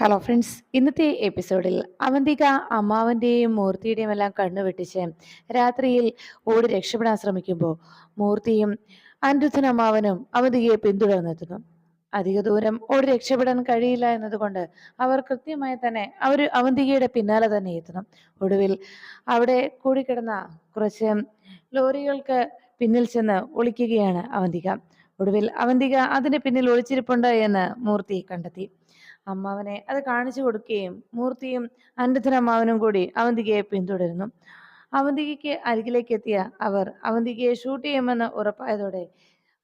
Hello friends ഇന്നത്തെ എപ്പിസോഡിൽ അവന്തിക അമ്മാവന്റെയും മൂർത്തിയുടെയും എല്ലാം കണ്ണു വെട്ടിച്ച് രാത്രിയിൽ ഓടി രക്ഷപ്പെടാൻ ശ്രമിക്കുമ്പോൾ മൂർത്തിയും അനിരുദ്ധൻ അമ്മാവനും അവന്തികയെ പിന്തുടർന്നെത്തുന്നു. അധിക ദൂരം ഓടി രക്ഷപ്പെടാൻ കഴിയില്ല എന്നതുകൊണ്ട് അവർ കൃത്യമായി തന്നെ അവർ അവന്തികയുടെ പിന്നാലെ തന്നെ എത്തണം ഒടുവിൽ അവിടെ കൂടിക്കിടന്ന കുറച്ച് ലോറികൾക്ക് പിന്നിൽ ചെന്ന് ഒളിക്കുകയാണ് അവന്തിക. ഒടുവിൽ അവന്തിക അതിന്റെ പിന്നിൽ ഒളിച്ചിരിപ്പുണ്ട് എന്ന് മൂർത്തി കണ്ടെത്തി. അമ്മാവനെ അത് കാണിച്ചു കൊടുക്കുകയും മൂർത്തിയും അൻഡത്തിന് അമ്മാവനും കൂടി അവന്തികയെ പിന്തുടരുന്നു. അവന്തികയ്ക്ക് അരികിലേക്ക് എത്തിയ അവർ അവന്തികയെ ഷൂട്ട് ചെയ്യുമെന്ന് ഉറപ്പായതോടെ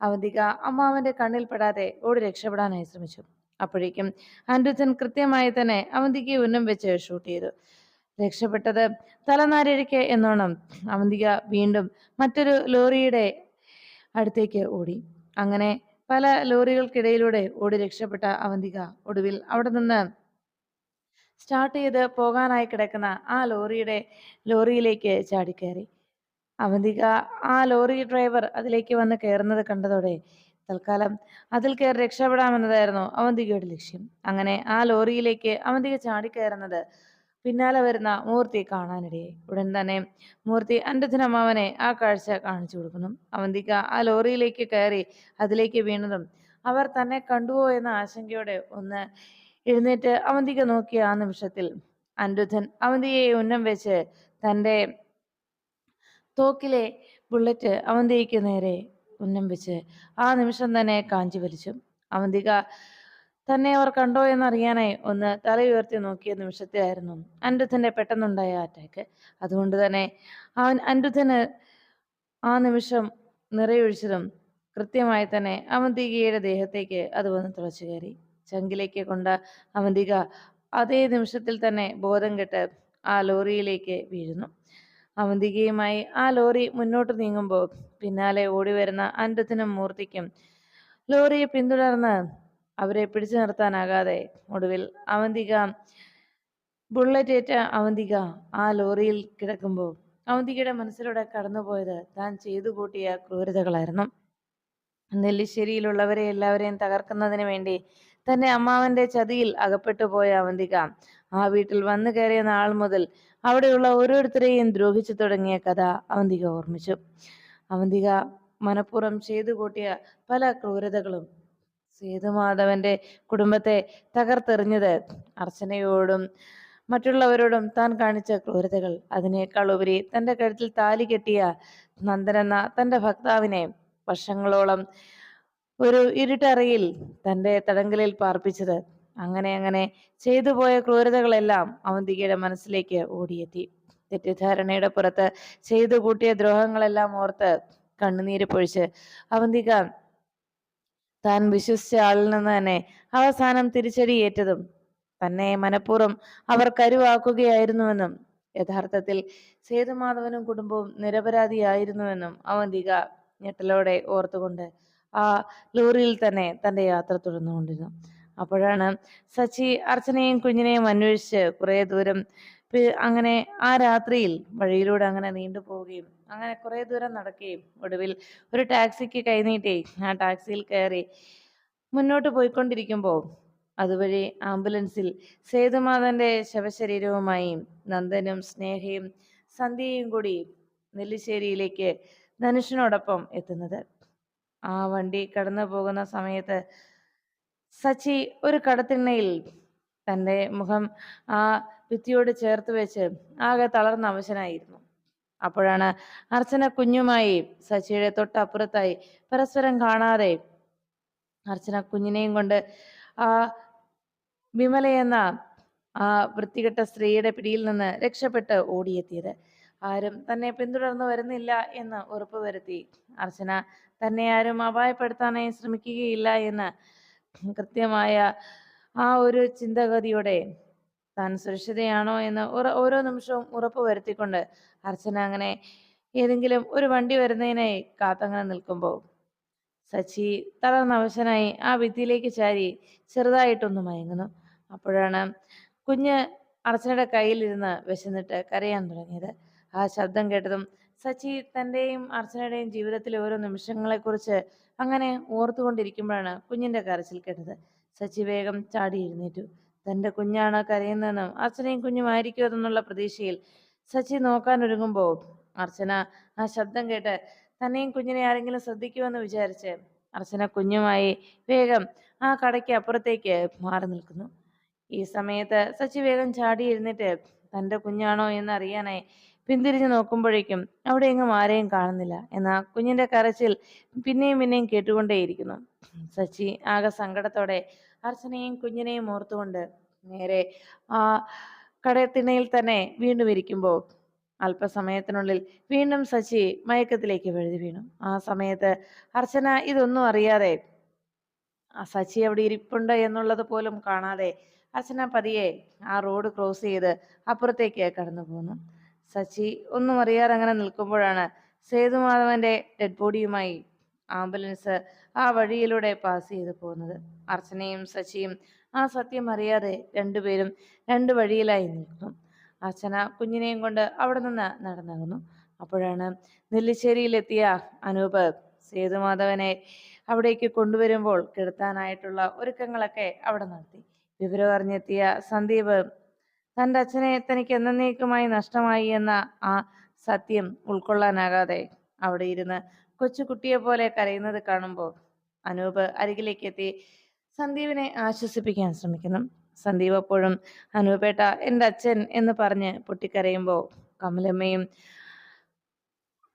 അവന്തിക അമ്മാവന്റെ കണ്ണിൽ പെടാതെ ഓടി രക്ഷപ്പെടാനായി ശ്രമിച്ചു. അപ്പോഴേക്കും അനിരുദ്ധൻ കൃത്യമായി തന്നെ അവന്തികയെ ഉന്നം വെച്ച് ഷൂട്ട് ചെയ്തു. രക്ഷപ്പെട്ടത് തലനാരിഴയ്ക്ക് എന്നോണം അവന്തിക വീണ്ടും മറ്റൊരു ലോറിയുടെ അടുത്തേക്ക് ഓടി. അങ്ങനെ പല ലോറികൾക്കിടയിലൂടെ ഓടി രക്ഷപ്പെട്ട അവന്തിക ഒടുവിൽ അവിടെ നിന്ന് സ്റ്റാർട്ട് ചെയ്ത് പോകാനായി കിടക്കുന്ന ആ ലോറിയുടെ ലോറിയിലേക്ക് ചാടിക്കയറി അവന്തിക ആ ലോറി ഡ്രൈവർ അതിലേക്ക് വന്ന് കയറുന്നത് കണ്ടതോടെ തൽക്കാലം അതിൽ കയറി രക്ഷപ്പെടാമെന്നതായിരുന്നു അവന്തികയുടെ ലക്ഷ്യം. അങ്ങനെ ആ ലോറിയിലേക്ക് അവന്തിക ചാടിക്കയറുന്നത് പിന്നാലെ വരുന്ന മൂർത്തി കാണാനിടയായി ഉടൻ തന്നെ മൂർത്തി അന്ധനമ്മാവനെ ആ കാഴ്ച കാണിച്ചു കൊടുക്കുന്നു. അവന്തിക ആ ലോറിയിലേക്ക് കയറി അതിലേക്ക് വീണതും അവർ തന്നെ കണ്ടുവോ എന്ന ആശങ്കയോടെ ഒന്ന് എഴുന്നേറ്റ് അവന്തിക നോക്കിയ ആ നിമിഷത്തിൽ അനിരുദ്ധൻ അവന്തിയെ ഉന്നം വെച്ച് തന്റെ തോക്കിലെ ബുള്ളറ്റ് അവന്തിക്ക് നേരെ ഉന്നം വെച്ച് ആ നിമിഷം തന്നെ കാഞ്ചി വലിച്ചു. അവന്തിക തന്നെ അവർ കണ്ടോ എന്നറിയാനായി ഒന്ന് തല ഉയർത്തി നോക്കിയ നിമിഷത്തിലായിരുന്നു അനിരുദ്ധന്റെ പെട്ടെന്നുണ്ടായ അറ്റാക്ക് അതുകൊണ്ട് തന്നെ അവൻ അനിരുദ്ധന് ആ നിമിഷം നിറയൊഴിച്ചതും കൃത്യമായി തന്നെ അവന്തികയുടെ ദേഹത്തേക്ക് അത് വന്ന് തുളച്ചു കയറി. ചങ്കിലേക്ക് കൊണ്ട അവന്തിക അതേ നിമിഷത്തിൽ തന്നെ ബോധം കെട്ട് ആ ലോറിയിലേക്ക് വീഴുന്നു. അവന്തികയുമായി ആ ലോറി മുന്നോട്ട് നീങ്ങുമ്പോൾ പിന്നാലെ ഓടി വരുന്ന അൻഡത്തിനും മൂർത്തിക്കും ലോറിയെ പിന്തുടർന്ന് അവരെ പിടിച്ചു നിർത്താനാകാതെ ഒടുവിൽ അവന്തിക ബുള്ളറ്റ് ഏറ്റ അവന്തിക ആ ലോറിയിൽ കിടക്കുമ്പോൾ അവന്തികയുടെ മനസ്സിലൂടെ കടന്നുപോയത് താൻ ചെയ്തു കൂട്ടിയ ക്രൂരതകളായിരുന്നു. നെല്ലിശ്ശേരിയിലുള്ളവരെ എല്ലാവരെയും തകർക്കുന്നതിന് വേണ്ടി തന്റെ അമ്മാവന്റെ ചതിയിൽ അകപ്പെട്ടു പോയ അവന്തിക ആ വീട്ടിൽ വന്നു കയറിയ നാൾ മുതൽ അവിടെയുള്ള ഓരോരുത്തരെയും ദ്രോഹിച്ചു തുടങ്ങിയ കഥ അവന്തിക ഓർമ്മിച്ചു. അവന്തിക മനഃപൂർവം ചെയ്തു കൂട്ടിയ പല ക്രൂരതകളും സേതുമാധവന്റെ കുടുംബത്തെ തകർത്തെറിഞ്ഞത് അർച്ചനയോടും മറ്റുള്ളവരോടും താൻ കാണിച്ച ക്രൂരതകൾ. അതിനേക്കാൾ ഉപരി തന്റെ കഴുത്തിൽ താലി കെട്ടിയ നന്ദനെന്ന തന്റെ ഭക്താവിനെ വർഷങ്ങളോളം ഒരു ഇരുട്ടറയിൽ തന്റെ തടങ്കലിൽ പാർപ്പിച്ചത്. അങ്ങനെ അങ്ങനെ ചെയ്തു പോയ ക്രൂരതകളെല്ലാം അവന്തികയുടെ മനസ്സിലേക്ക് ഓടിയെത്തി. തെറ്റിദ്ധാരണയുടെ പുറത്ത് ചെയ്തു കൂട്ടിയ ദ്രോഹങ്ങളെല്ലാം ഓർത്ത് കണ്ണുനീര് പൊഴിച്ച് അവന്തിക താൻ വിശ്വസിച്ച ആളിൽ നിന്ന് തന്നെ അവസാനം തിരിച്ചടിയേറ്റതും തന്നെ മനഃപൂർവം അവർ കരുവാക്കുകയായിരുന്നുവെന്നും യഥാർത്ഥത്തിൽ സേതുമാധവനും കുടുംബവും നിരപരാധിയായിരുന്നുവെന്നും അവന്തിക ഞെട്ടലോടെ ഓർത്തുകൊണ്ട് ആ ലോറിയിൽ തന്നെ തന്റെ യാത്ര തുടർന്നുകൊണ്ടിരുന്നു. അപ്പോഴാണ് സച്ചി അർച്ചനയും കുഞ്ഞിനെയും അന്വേഷിച്ച് കുറേ ദൂരം അങ്ങനെ ആ രാത്രിയിൽ വഴിയിലൂടെ അങ്ങനെ നീണ്ടു പോവുകയും അങ്ങനെ കുറേ ദൂരം നടക്കുകയും ഒടുവിൽ ഒരു ടാക്സിക്ക് കൈനീട്ടി ആ ടാക്സിയിൽ കയറി മുന്നോട്ട് പോയിക്കൊണ്ടിരിക്കുമ്പോൾ അതുവഴി ആംബുലൻസിൽ സേതുമാധന്റെ ശവശരീരവുമായി നന്ദനും സ്നേഹയും സന്ധ്യയും കൂടി നെല്ലിശ്ശേരിയിലേക്ക് ധനുഷിനോടൊപ്പം എത്തുന്നത്. ആ വണ്ടി കടന്നു പോകുന്ന സമയത്ത് സച്ചി ഒരു കടത്തിണ്ണയിൽ തന്റെ മുഖം ആ ഭിത്തിയോട് ചേർത്ത് വെച്ച് ആകെ തളർന്ന അവശനായിരുന്നു. അപ്പോഴാണ് അർച്ചന കുഞ്ഞുമായി സച്ചിയുടെ തൊട്ടപ്പുറത്തായി പരസ്പരം കാണാതെ അർച്ചന കുഞ്ഞിനെയും കൊണ്ട് ആ വിമല എന്ന ആ വൃത്തികെട്ട സ്ത്രീയുടെ പിടിയിൽ നിന്ന് രക്ഷപ്പെട്ട് ഓടിയെത്തിയത്. ആരും തന്നെ പിന്തുടർന്നു വരുന്നില്ല എന്ന് ഉറപ്പുവരുത്തി അർച്ചന തന്നെ ആരും അപായപ്പെടുത്താനായി ശ്രമിക്കുകയില്ല എന്ന് കൃത്യമായ ആ ഒരു ചിന്തഗതിയോടെ താൻ സുരക്ഷിതയാണോ എന്ന് ഓരോ നിമിഷവും ഉറപ്പ് വരുത്തിക്കൊണ്ട് അർച്ചന അങ്ങനെ ഏതെങ്കിലും ഒരു വണ്ടി വരുന്നതിനായി കാത്തങ്ങനെ നിൽക്കുമ്പോൾ സച്ചി തളർന്നവശനായി ആ ഭിത്തിയിലേക്ക് ചാരി ചെറുതായിട്ടൊന്ന് മയങ്ങുന്നു. അപ്പോഴാണ് കുഞ്ഞ് അർച്ചനയുടെ കയ്യിലിരുന്ന് വിശന്നിട്ട് കരയാൻ തുടങ്ങിയത്. ആ ശബ്ദം കേട്ടതും സച്ചി തന്റെയും അർച്ചനയുടെയും ജീവിതത്തിലെ ഓരോ നിമിഷങ്ങളെക്കുറിച്ച് അങ്ങനെ ഓർത്തുകൊണ്ടിരിക്കുമ്പോഴാണ് കുഞ്ഞിന്റെ കരച്ചിൽ കേട്ടത്. സച്ചി വേഗം ചാടി എഴുന്നേറ്റു. തന്റെ കുഞ്ഞാണ് കരയുന്നതെന്നും അർച്ചനയും കുഞ്ഞുമായിരിക്കുമെന്നുള്ള പ്രതീക്ഷയിൽ സച്ചി നോക്കാൻ ഒരുങ്ങുമ്പോൾ അർച്ചന ആ ശബ്ദം കേട്ട് തന്നെയും കുഞ്ഞിനെ ആരെങ്കിലും ശ്രദ്ധിക്കുമെന്ന് വിചാരിച്ച് അർച്ചന കുഞ്ഞുമായി വേഗം ആ കടയ്ക്ക് അപ്പുറത്തേക്ക് മാറി നിൽക്കുന്നു. ഈ സമയത്ത് സച്ചി വേഗം ചാടി എഴുന്നേറ്റ് തന്റെ കുഞ്ഞാണോ എന്ന് അറിയാനായി പിന്തിരിഞ്ഞു നോക്കുമ്പോഴേക്കും അവിടെ എങ്ങും ആരെയും കാണുന്നില്ല എന്നാ കുഞ്ഞിന്റെ കരച്ചിൽ പിന്നെയും പിന്നെയും കേട്ടുകൊണ്ടേയിരിക്കുന്നു. സച്ചി ആകെ സങ്കടത്തോടെ അർച്ചനയും കുഞ്ഞിനെയും ഓർത്തുകൊണ്ട് നേരെ ആ കടത്തിണയിൽ തന്നെ വീണ്ടും ഇരിക്കുമ്പോൾ അല്പസമയത്തിനുള്ളിൽ വീണ്ടും സച്ചി മയക്കത്തിലേക്ക് വഴുതി വീണു. ആ സമയത്ത് അർച്ചന ഇതൊന്നും അറിയാതെ ആ സച്ചി അവിടെ ഇരിപ്പുണ്ട് എന്നുള്ളത് പോലും കാണാതെ അർച്ചന പതിയെ ആ റോഡ് ക്രോസ് ചെയ്ത് അപ്പുറത്തേക്ക് കടന്നു പോന്നു സച്ചി ഒന്നും അറിയാതെ അങ്ങനെ നിൽക്കുമ്പോഴാണ് സേതുമാധവന്റെ ഡെഡ് ബോഡിയുമായി ആംബുലൻസ് ആ വഴിയിലൂടെ പാസ് ചെയ്തു പോകുന്നത്. അർച്ചനയും സച്ചിയും ആ സത്യം അറിയാതെ രണ്ടുപേരും രണ്ട് വഴിയിലായി നിൽക്കുന്നു. അർച്ചന കുഞ്ഞിനെയും കൊണ്ട് അവിടെ നിന്ന് നടന്നകുന്നു. അപ്പോഴാണ് നെല്ലിശ്ശേരിയിലെത്തിയ അനൂപ് സേതുമാധവനെ അവിടേക്ക് കൊണ്ടുവരുമ്പോൾ കിടത്താനായിട്ടുള്ള ഒരുക്കങ്ങളൊക്കെ അവിടെ നടത്തി. വിവരം അറിഞ്ഞെത്തിയ സന്ദീപ് തന്റെ അച്ഛനെ തനിക്ക് എന്നേക്കുമായി നഷ്ടമായി എന്ന ആ സത്യം ഉൾക്കൊള്ളാനാകാതെ അവിടെ ഇരുന്ന് കൊച്ചുകുട്ടിയെ പോലെ കരയുന്നത് കാണുമ്പോൾ അനൂപ് അരികിലേക്ക് എത്തി സന്ദീപിനെ ആശ്വസിപ്പിക്കാൻ ശ്രമിക്കുന്നു. സന്ദീപ് അപ്പോഴും അനൂപേട്ട എന്റെ അച്ഛൻ എന്ന് പറഞ്ഞ് പൊട്ടിക്കരയുമ്പോൾ കമലമ്മയും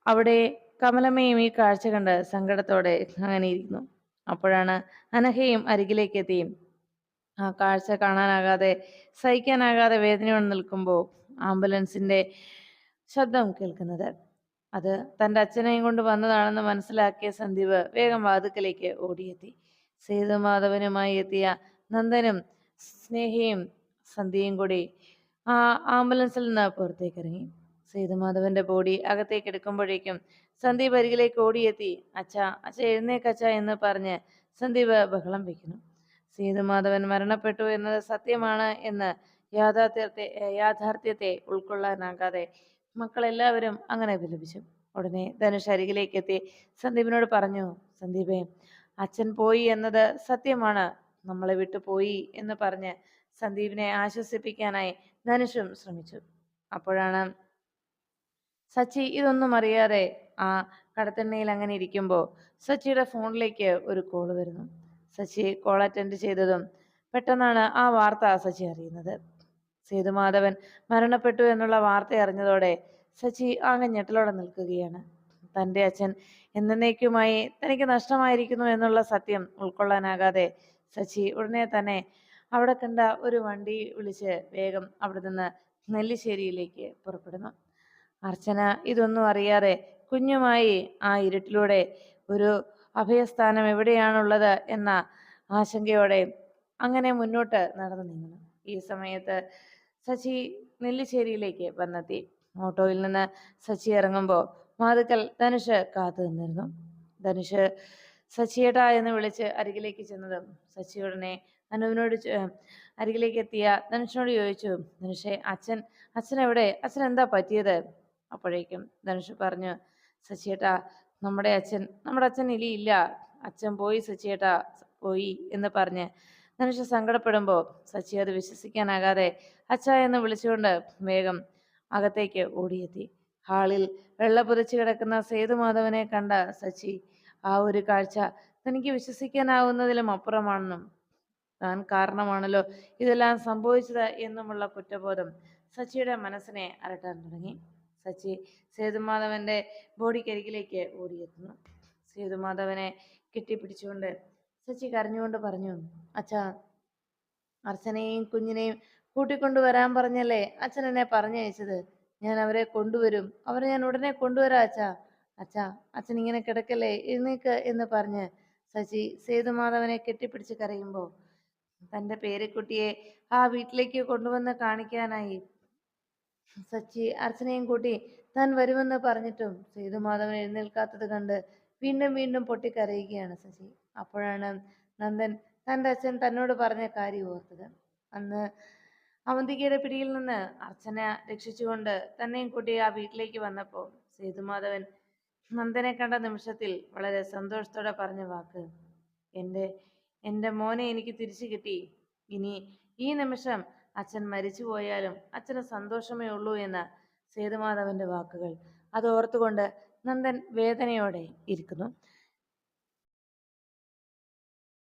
അവിടെ കമലമ്മയും ഈ കാഴ്ച കണ്ട് സങ്കടത്തോടെ അങ്ങനെ ഇരിക്കുന്നു അപ്പോഴാണ് അനഹയും അരികിലേക്ക് എത്തി ആ കാഴ്ച കാണാനാകാതെ സഹിക്കാനാകാതെ വേദനയോടെ നിൽക്കുമ്പോൾ ആംബുലൻസിന്റെ ശബ്ദം കേൾക്കുന്നത്. അത് തന്റെ അച്ഛനെയും കൊണ്ട് വന്നതാണെന്ന് മനസ്സിലാക്കിയ സന്ദീപ് വേഗം വാതുക്കലേക്ക് ഓടിയെത്തി. സേതുമാധവനുമായി എത്തിയ നന്ദനും സ്നേഹയും സന്ധ്യയും കൂടി ആ ആംബുലൻസിൽ നിന്ന് പുറത്തേക്ക് ഇറങ്ങി സേതുമാധവന്റെ ബോഡി അകത്തേക്ക് എടുക്കുമ്പോഴേക്കും സന്ദീപ് അരികിലേക്ക് ഓടിയെത്തി. അച്ഛ അച്ഛ എഴുന്നേക്കച്ച എന്ന് പറഞ്ഞ് സന്ദീപ് ബഹളം വയ്ക്കുന്നു സേതുമാധവൻ മരണപ്പെട്ടു എന്നത് സത്യമാണ് എന്ന് യാഥാർത്ഥ്യത്തെ യാഥാർത്ഥ്യത്തെ ഉൾക്കൊള്ളാനാകാതെ മക്കളെല്ലാവരും അങ്ങനെ വിലപിച്ചു. ഉടനെ ധനുഷ് അരികിലേക്ക് എത്തി. സന്ദീപിനോട് പറഞ്ഞു സന്ദീപേ അച്ഛൻ പോയി എന്നത് സത്യമാണ്. നമ്മളെ വിട്ടു പോയി എന്ന് പറഞ്ഞ് സന്ദീപിനെ ആശ്വസിപ്പിക്കാനായി ധനുഷും ശ്രമിച്ചു. അപ്പോഴാണ് സച്ചി ഇതൊന്നും അറിയാതെ ആ കടത്തെണ്ണയിൽ അങ്ങനെ ഇരിക്കുമ്പോൾ സച്ചിയുടെ ഫോണിലേക്ക് ഒരു കോൾ വരുന്നു. സച്ചി കോൾ അറ്റൻഡ് ചെയ്തതും പെട്ടെന്നാണ് ആ വാർത്ത ശശി അറിയുന്നത്. സേതുമാധവൻ മരണപ്പെട്ടു എന്നുള്ള വാർത്ത അറിഞ്ഞതോടെ ശശി ആകെ ഞെട്ടലോടെ നിൽക്കുകയാണ്. തന്റെ അച്ഛൻ എന്നേക്കുമായി തനിക്ക് നഷ്ടമായിരിക്കുന്നു എന്നുള്ള സത്യം ഉൾക്കൊള്ളാനാകാതെ ശശി ഉടനെ തന്നെ അവിടെ കണ്ട ഒരു വണ്ടി വിളിച്ച് വേഗം അവിടെ നിന്ന് നെല്ലിശ്ശേരിയിലേക്ക് പുറപ്പെടുന്നു. അർച്ചന ഇതൊന്നും അറിയാതെ കുഞ്ഞുമായി ആ ഇരുട്ടിലൂടെ ഒരു അഭയസ്ഥാനം എവിടെയാണുള്ളത് എന്ന ആശങ്കയോടെ അങ്ങനെ മുന്നോട്ട് നടന്നു നീങ്ങുന്നു. ഈ സമയത്ത് സച്ചി നെല്ലിശ്ശേരിയിലേക്ക് വന്നെത്തി. ഓട്ടോയിൽ നിന്ന് സച്ചി ഇറങ്ങുമ്പോൾ മാതുക്കൽ ധനുഷ് കാത്തു നിന്നിരുന്നു. ധനുഷ് സച്ചിയേട്ടാ എന്ന് വിളിച്ച് അരികിലേക്ക് ചെന്നതും സച്ചി ഉടനെ അനുവിനോട് അരികിലേക്ക് എത്തിയ ധനുഷിനോട് ചോദിച്ചു ധനുഷെ അച്ഛൻ അച്ഛൻ എവിടെ അച്ഛൻ എന്താ പറ്റിയത്? അപ്പോഴേക്കും ധനുഷ് പറഞ്ഞു സച്ചിയേട്ടാ നമ്മുടെ അച്ഛൻ നമ്മുടെ അച്ഛൻ ഇനി ഇല്ല അച്ഛൻ പോയി സച്ചിയേട്ടാ പോയി എന്ന് പറഞ്ഞ് ധനുഷ് സങ്കടപ്പെടുമ്പോൾ സച്ചി അത് വിശ്വസിക്കാനാകാതെ അച്ഛ എന്ന് വിളിച്ചുകൊണ്ട് വേഗം അകത്തേക്ക് ഓടിയെത്തി. ഹാളിൽ വെള്ള പുതച്ചു കിടക്കുന്ന സേതുമാധവനെ കണ്ട സച്ചി ആ ഒരു കാഴ്ച തനിക്ക് വിശ്വസിക്കാനാവുന്നതിലും അപ്പുറമാണെന്നും താൻ കാരണമാണല്ലോ ഇതെല്ലാം സംഭവിച്ചത് എന്നുമുള്ള കുറ്റബോധം സച്ചിയുടെ മനസ്സിനെ അലട്ടാൻ തുടങ്ങി. സച്ചി സേതുമാധവന്റെ ബോഡിക്കരികിലേക്ക് ഓടിയെത്തുന്നു. സേതുമാധവനെ കെട്ടിപ്പിടിച്ചുകൊണ്ട് സച്ചി കരഞ്ഞുകൊണ്ട് പറഞ്ഞു അച്ഛാ അർച്ചനെയും കുഞ്ഞിനെയും കൂട്ടിക്കൊണ്ടുവരാൻ പറഞ്ഞല്ലേ? അച്ഛൻ എന്നെ പറഞ്ഞയച്ചത്. ഞാൻ അവരെ കൊണ്ടുവരും. അവരെ ഞാൻ ഉടനെ കൊണ്ടുവരാം അച്ഛാ. അച്ഛാ അച്ഛൻ ഇങ്ങനെ കിടക്കല്ലേ? എഴുന്നേക്ക് എന്ന് പറഞ്ഞ് സച്ചി സേതുമാധവനെ കെട്ടിപ്പിടിച്ച് കരയുമ്പോൾ തന്റെ പേരക്കുട്ടിയെ ആ വീട്ടിലേക്ക് കൊണ്ടുവന്ന് കാണിക്കാനായി സച്ചി അർച്ചനയും കൂട്ടി താൻ വരുമെന്ന് പറഞ്ഞിട്ടും സേതുമാധവൻ എഴുന്നേൽക്കാത്തത് കണ്ട് വീണ്ടും വീണ്ടും പൊട്ടിക്കരയുകയാണ് സച്ചി. അപ്പോഴാണ് നന്ദൻ തന്റെ അച്ഛൻ തന്നോട് പറഞ്ഞ കാര്യം ഓർത്തത്. അന്ന് അവന്തികയുടെ പിടിയിൽ നിന്ന് അർച്ചന രക്ഷിച്ചുകൊണ്ട് തന്നെയും കൂട്ടി ആ വീട്ടിലേക്ക് വന്നപ്പോൾ സേതുമാധവൻ നന്ദനെ കണ്ട നിമിഷത്തിൽ വളരെ സന്തോഷത്തോടെ പറഞ്ഞ വാക്ക് എന്റെ എന്റെ മോനെ എനിക്ക് തിരിച്ചു കിട്ടി. ഇനി ഈ നിമിഷം അച്ഛൻ മരിച്ചു പോയാലും അച്ഛന് സന്തോഷമേ ഉള്ളൂ എന്ന് സേതുമാധവന്റെ വാക്കുകൾ. അത് ഓർത്തുകൊണ്ട് നന്ദൻ വേദനയോടെ ഇരിക്കുന്നു.